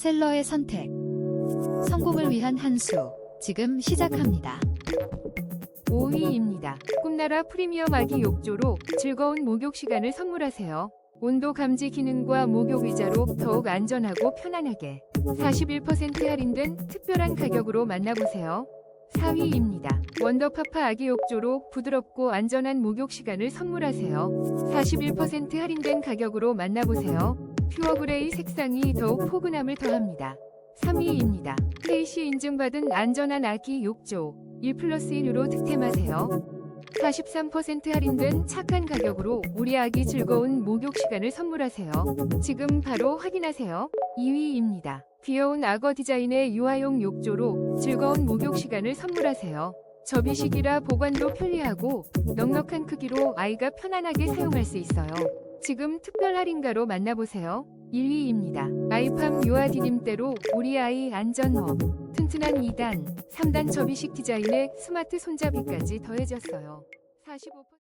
셀러의 선택. 성공을 위한 한 수. 지금 시작합니다. 5위입니다. 꿈나라 프리미엄 아기 욕조로 즐거운 목욕 시간을 선물하세요. 온도 감지 기능과 목욕 의자로 더욱 안전하고 편안하게 41% 할인된 특별한 가격으로 만나보세요. 4위입니다. 원더파파 아기 욕조로 부드럽고 안전한 목욕 시간을 선물하세요. 41% 할인된 가격으로 만나보세요. 퓨어 그레이 색상이 더욱 포근함을 더합니다. 3위입니다. KC 인증받은 안전한 아기 욕조 1 플러스 1유로 득템하세요. 43% 할인된 착한 가격으로 우리 아기 즐거운 목욕 시간을 선물하세요. 지금 바로 확인하세요. 2위입니다. 귀여운 악어 디자인의 유아용 욕조로 즐거운 목욕 시간을 선물하세요. 접이식이라 보관도 편리하고 넉넉한 크기로 아이가 편안하게 사용할 수 있어요. 지금 특별 할인가로 만나보세요. 1위입니다. 아이팜 유아 디딤대로 우리 아이 안전호 튼튼한 2단, 3단 접이식 디자인에 스마트 손잡이까지 더해졌어요. 45%